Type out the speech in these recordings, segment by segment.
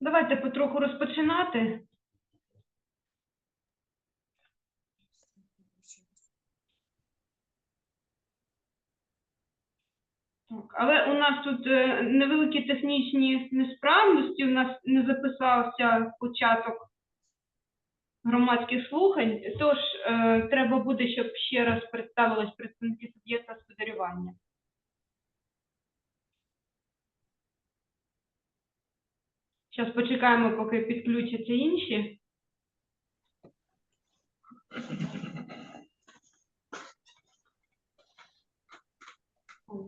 Давайте потроху розпочинати. Так, але у нас тут е, невеликі технічні несправності. У нас не записався початок громадських слухань, тож е, треба буде, щоб ще раз представились представники суб'єкта господарювання. Зараз почекаємо, поки підключаться інші.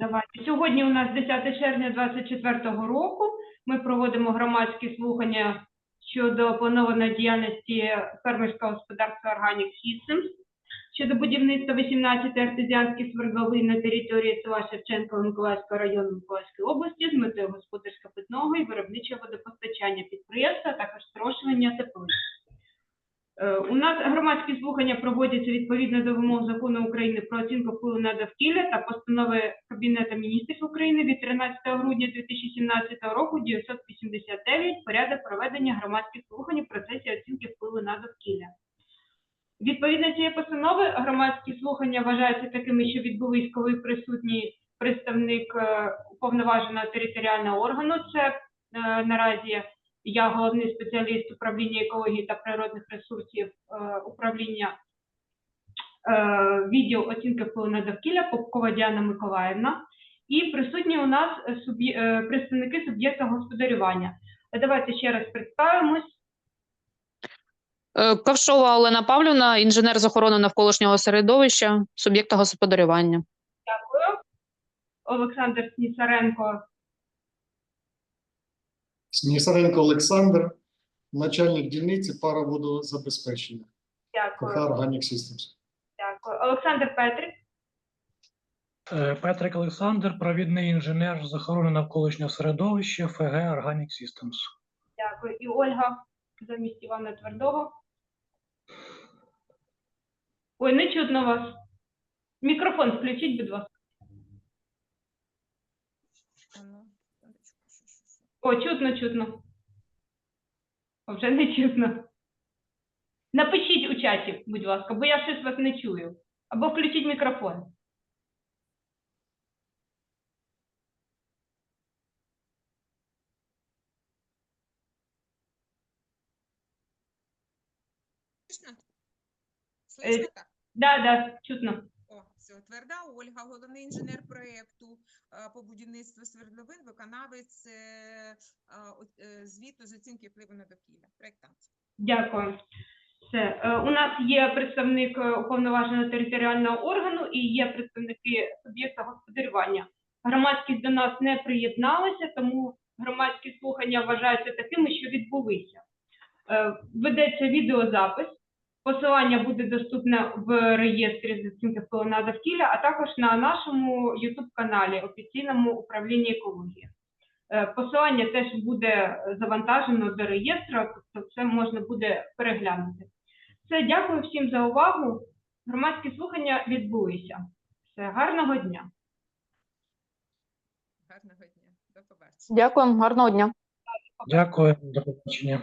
Давайте. Сьогодні у нас 10 червня 2024 року. Ми проводимо громадські слухання щодо планованої діяльності фермерського господарства Organic Systems щодо будівництва 18 артезіанських свердловин на території села Шевченка Миколаївського району Миколаївської області з метою господарського питного і виробничого водопостачання підприємства, а також зрошування теплиць. Е, У нас громадські слухання проводяться відповідно до вимог закону України про оцінку впливу на довкілля та постанови Кабінету міністрів України від 13 грудня 2017 року 989 порядок проведення громадських слухань у процесі оцінки впливу на довкілля. Відповідно цієї постанови громадські слухання вважаються такими, що відбулись, коли присутній представник е, уповноваженого територіального органу. Це е, наразі я головний спеціаліст управління екології та природних ресурсів е, управління відділ оцінки впливу на довкілля Попкова Діана Миколаївна. І присутні у нас представники суб'єкта господарювання. Давайте ще раз представимось. Е, Ковшова Олена Павлівна, інженер з охорони навколишнього середовища, суб'єкта господарювання. Дякую. Олександр Снісаренко, Снісаренко Олександр, начальник дільниці пароводозабезпечення. дякую. КХ Organic Systems. Дякую. Олександр Петрик, Е, Петрик Олександр, провідний інженер з охорони навколишнього середовища ФГ Organic Systems. дякую. І Ольга замість Івана Твердого. Ой, не чутно вас. Мікрофон включіть, будь ласка. О, чутно, чутно. О, вже не чутно. Напишіть у чаті, будь ласка, бо я щось вас не чую. Або включіть мікрофон. Слышно так? Да, да, чутно. О, все, тверда Ольга, головний інженер проєкту по будівництву свердловин, виконавець е, е, е, звіту з оцінки впливу на довкілля, проєктант. Дякую. Все. Е, У нас є представник е, уповноваженого територіального органу і є представники суб'єкта господарювання. Громадськість до нас не приєдналася, тому громадські слухання вважаються такими, що відбулися. Е, Ведеться відеозапис. Посилання буде доступне в реєстрі з оцінки впливу на довкілля, а також на нашому youtube каналі офіційному управлінні екології. Е, Посилання теж буде завантажено до реєстру, тобто це можна буде переглянути. Все, дякую всім за увагу. Громадські слухання відбулися. Все, гарного дня. Гарного дня, до побачення. Дякую, гарного дня. Дякую, до побачення.